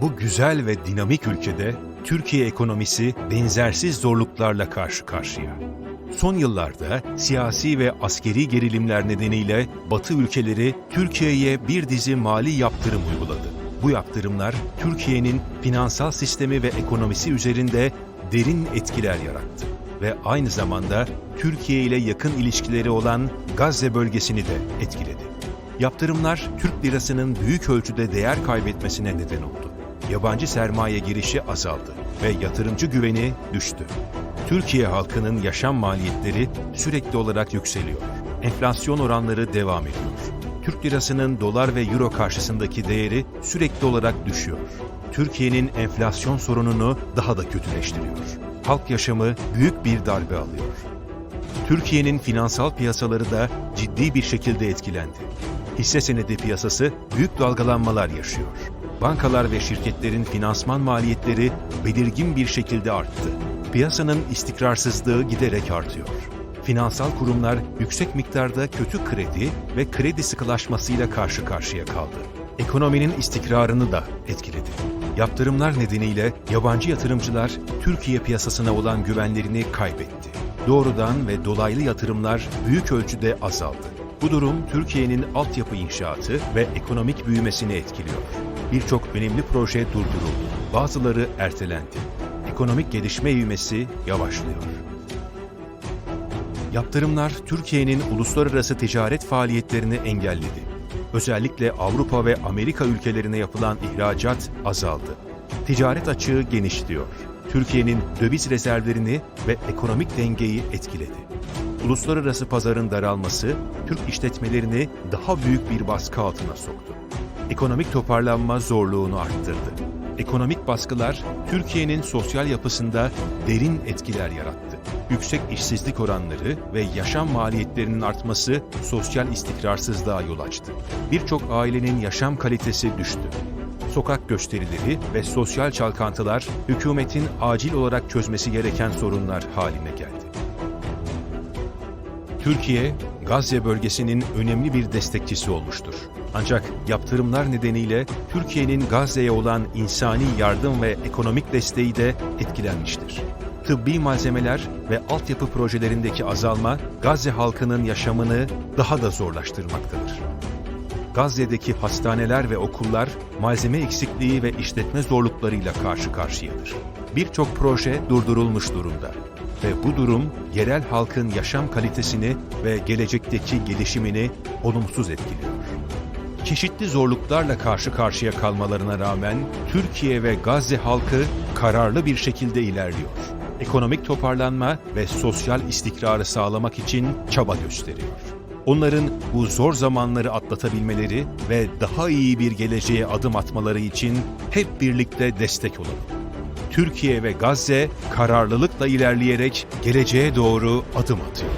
Bu güzel ve dinamik ülkede Türkiye ekonomisi benzersiz zorluklarla karşı karşıya. Son yıllarda siyasi ve askeri gerilimler nedeniyle Batı ülkeleri Türkiye'ye bir dizi mali yaptırım uyguladı. Bu yaptırımlar Türkiye'nin finansal sistemi ve ekonomisi üzerinde derin etkiler yarattı ve aynı zamanda Türkiye ile yakın ilişkileri olan Gazze bölgesini de etkiledi. Yaptırımlar Türk lirasının büyük ölçüde değer kaybetmesine neden oldu. Yabancı sermaye girişi azaldı ve yatırımcı güveni düştü. Türkiye halkının yaşam maliyetleri sürekli olarak yükseliyor. Enflasyon oranları devam ediyor. Türk lirasının dolar ve euro karşısındaki değeri sürekli olarak düşüyor. Türkiye'nin enflasyon sorununu daha da kötüleştiriyor. Halk yaşamı büyük bir darbe alıyor. Türkiye'nin finansal piyasaları da ciddi bir şekilde etkilendi. Hisse senedi piyasası büyük dalgalanmalar yaşıyor. Bankalar ve şirketlerin finansman maliyetleri belirgin bir şekilde arttı. Piyasanın istikrarsızlığı giderek artıyor. Finansal kurumlar yüksek miktarda kötü kredi ve kredi sıkılaşmasıyla karşı karşıya kaldı. Ekonominin istikrarını da etkiledi. Yaptırımlar nedeniyle yabancı yatırımcılar Türkiye piyasasına olan güvenlerini kaybetti. Doğrudan ve dolaylı yatırımlar büyük ölçüde azaldı. Bu durum Türkiye'nin altyapı inşaatı ve ekonomik büyümesini etkiliyor. Birçok önemli proje durduruldu. Bazıları ertelendi. Ekonomik gelişme ivmesi yavaşlıyor. Yaptırımlar Türkiye'nin uluslararası ticaret faaliyetlerini engelledi. Özellikle Avrupa ve Amerika ülkelerine yapılan ihracat azaldı. Ticaret açığı genişliyor. Türkiye'nin döviz rezervlerini ve ekonomik dengeyi etkiledi. Uluslararası pazarın daralması Türk işletmelerini daha büyük bir baskı altına soktu. Ekonomik toparlanma zorluğunu arttırdı. Ekonomik baskılar Türkiye'nin sosyal yapısında derin etkiler yarattı. Yüksek işsizlik oranları ve yaşam maliyetlerinin artması sosyal istikrarsızlığa yol açtı. Birçok ailenin yaşam kalitesi düştü. Sokak gösterileri ve sosyal çalkantılar hükümetin acil olarak çözmesi gereken sorunlar haline geldi. Türkiye, Gazze bölgesinin önemli bir destekçisi olmuştur. Ancak yaptırımlar nedeniyle Türkiye'nin Gazze'ye olan insani yardım ve ekonomik desteği de etkilenmiştir. Tıbbi malzemeler ve altyapı projelerindeki azalma Gazze halkının yaşamını daha da zorlaştırmaktadır. Gazze'deki hastaneler ve okullar malzeme eksikliği ve işletme zorluklarıyla karşı karşıyadır. Birçok proje durdurulmuş durumda ve bu durum yerel halkın yaşam kalitesini ve gelecekteki gelişimini olumsuz etkiliyor. Çeşitli zorluklarla karşı karşıya kalmalarına rağmen Türkiye ve Gazze halkı kararlı bir şekilde ilerliyor. Ekonomik toparlanma ve sosyal istikrarı sağlamak için çaba gösteriyor. Onların bu zor zamanları atlatabilmeleri ve daha iyi bir geleceğe adım atmaları için hep birlikte destek olalım. Türkiye ve Gazze kararlılıkla ilerleyerek geleceğe doğru adım atıyor.